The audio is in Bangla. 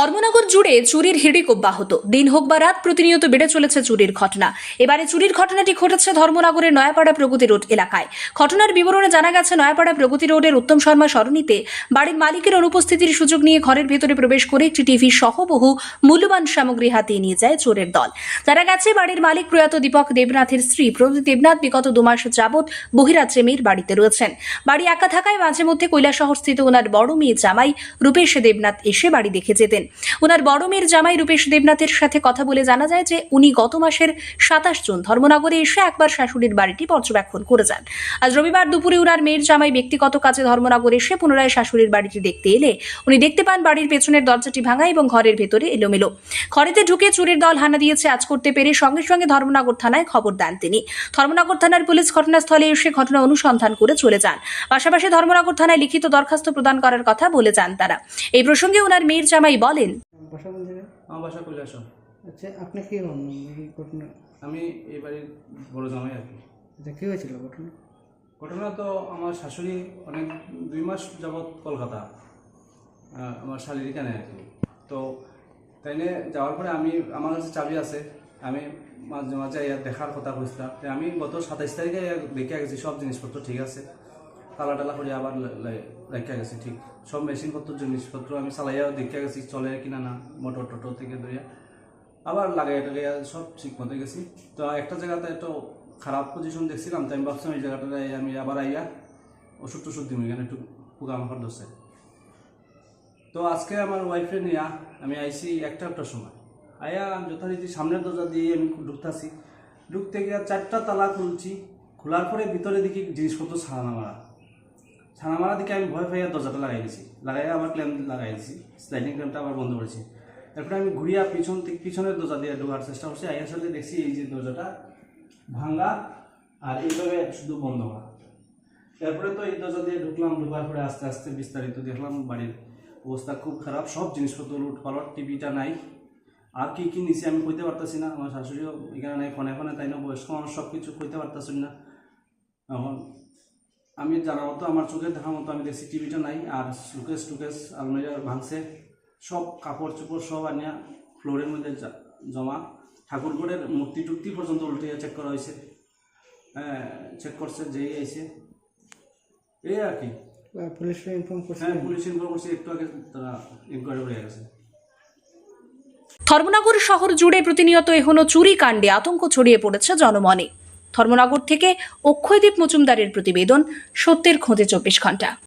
ধর্মনগর জুড়ে চুরির হিড়িক অব্যাহত। দিন হোক বা রাত, প্রতিনিয়ত বেড়ে চলেছে চুরির ঘটনা। এবারে চুরির ঘটনাটি ঘটেছে ধর্মনগরের নয়াপাড়া প্রগতি রোড এলাকায়। ঘটনার বিবরণে জানা গেছে, নয়াপাড়া প্রগতি রোডের উত্তম শর্মা সরণিতে বাড়ির মালিকের অনুপস্থিতির সুযোগ নিয়ে ঘরের ভেতরে প্রবেশ করে একটি টিভি সহ বহু মূল্যবান সামগ্রী হাতিয়ে নিয়ে যায় চোরের দল। জানা গেছে, বাড়ির মালিক প্রয়াত দীপক দেবনাথের স্ত্রী প্রদীপ দেবনাথ বিগত দু মাস যাবৎ বহিরাজ্যে মেয়ের বাড়িতে রয়েছেন। বাড়ি একা থাকায় মাঝে মধ্যে কৈলাসহর স্থিত ওনার বড় মেয়ে জামাই রূপেশ দেবনাথ এসে বাড়ি দেখে যেতেন। ওনার বড় মেয়ের জামাই রূপেশ দেবনাথের সাথে কথা বলে জানা যায় যে উনি গত মাসের সাতাশ জুন ধর্মনগরে এসে একবার শাশুড়ির বাড়িটি পর্যবেক্ষণ করে যান। আজ রবিবার দুপুরে ওনার মেয়ের জামাই ব্যক্তিগত কাজে ধর্মনগর এসে পুনরায় শাশুড়ির বাড়িটি দেখতে এলে উনি দেখতে পান বাড়ির পেছনের দরজাটি ভাঙা এবং ঘরের ভেতরে এলোমেলো। ঘরেতে ঢুকে চুরির দল হানা দিয়েছে আজ করতে পেরে সঙ্গে সঙ্গে ধর্মনগর থানায় খবর দেন তিনি। ধর্মনগর থানার পুলিশ ঘটনাস্থলে এসে ঘটনা অনুসন্ধান করে চলে যান। পাশাপাশি ধর্মনগর থানায় লিখিত দরখাস্ত প্রদান করার কথা বলে যান তারা। এই প্রসঙ্গে ওনার মেয়ের জামাই বলেন বাসা কোন জায়গায়? আমার বাসা কৈলাস আচ্ছা আপনি কি হন? এই ঘটনা? আমি এই বাড়ির বড় জামাই আর কি। আচ্ছা কী হয়েছিল ঘটনা? ঘটনা তো আমার শাশুড়ি অনেক দুই মাস যাবৎ কলকাতা আমার শালির এখানে আর কি। তো তাই নিয়ে যাওয়ার পরে আমি আমার কাছে চাবি আছে আমি মাঝে মাঝে দেখার কথা কইছিলাম। আমি গত সাতাইশ তারিখে দেখে গেছি সব জিনিসপত্র ঠিক আছে। তালা টালা করে আবার রেখে গেছি, ঠিক। সব মেশিনপত্র জিনিসপত্র আমি চালাইয়া দেখে গেছি, চলে কিনা না, মোটর টোটর থেকে ধরিয়া। আবার লাগাই টাগাইয়া সব ঠিক মতো গেছি। তো একটা জায়গাতে একটু খারাপ পজিশন দেখছিলাম তাই আমি ভাবছিলাম এই জায়গাটাতে আমি আবার আইয়া ওষুধ টষুধ দিম, এখানে একটু পোকামাকড় ধরছে। তো আজকে আমার ওয়াইফে নিয়ে আমি আইছি একটা একটা সময়। আয়া যথারীতি সামনের দরজা দিয়ে আমি ঢুকতাছি। ঢুকতে গিয়ে চারটা তালা খুলছি, খোলার পরে ভিতরে দেখি জিনিসপত্র ছাড়ানা মারা। ছানা মারা দিকে আমি ভয় পাইয়া দরজাটা লাগাই দিছি। লাগাইয়া আবার ক্ল্যাম্প লাগাই দিছি। স্লাইডিং ক্ল্যাম্পটা আবার বন্ধ করেছি। তারপরে আমি ঘুরিয়া পিছন থেকে পিছনের দরজা দিয়ে ঢোকার চেষ্টা করছি। আইয়ার সাথে দেখছি এই যে দরজাটা ভাঙ্গা আর এইভাবে শুধু বন্ধ করা। তারপরে তো এই দরজা দিয়ে ঢুকলাম। ঢোকার পরে আস্তে আস্তে বিস্তারিত দেখলাম, বাড়ির অবস্থা খুব খারাপ। সব জিনিসপত্র লুট পালট, টিভিটা নাই। আর কি কি নিছি আমি কইতে পারতাছি না। আমার শাশুড়িও এখানে নাই, ফোনে ফোনে, তাই না? বয়স্ক মানুষ সব কিছু কইতে পারতাছি না। এখন আমি জানার মতো আমার চোখে দেখার মতো আমি দেখছি টিভিটা নাই আর সুকেস টুকেস আলমারিয়া ভাঙছে সব কাপড় চোপড় সব আনিয়া ফ্লোরের মধ্যে জমা। ঠাকুরগড়ের মূর্তি টুর্তি পর্যন্ত উল্টে চেক করা হয়েছে। হ্যাঁ চেক করছে যেই আইছে। এই আর কি। পুলিশে ইনফর্ম করছে। হ্যাঁ পুলিশ ইনফর্ম করছে একটু আগে তারা ইনকোয়ারি করে গেছে। ধর্মনগর শহর জুড়ে প্রতিনিয়ত এখনও চুরি কাণ্ডে আতঙ্ক ছড়িয়ে পড়েছে জনমনে। ধর্মনগর থেকে অক্ষয়দীপ মজুমদারের প্রতিবেদন সত্যের খোঁজে চব্বিশ ঘণ্টা।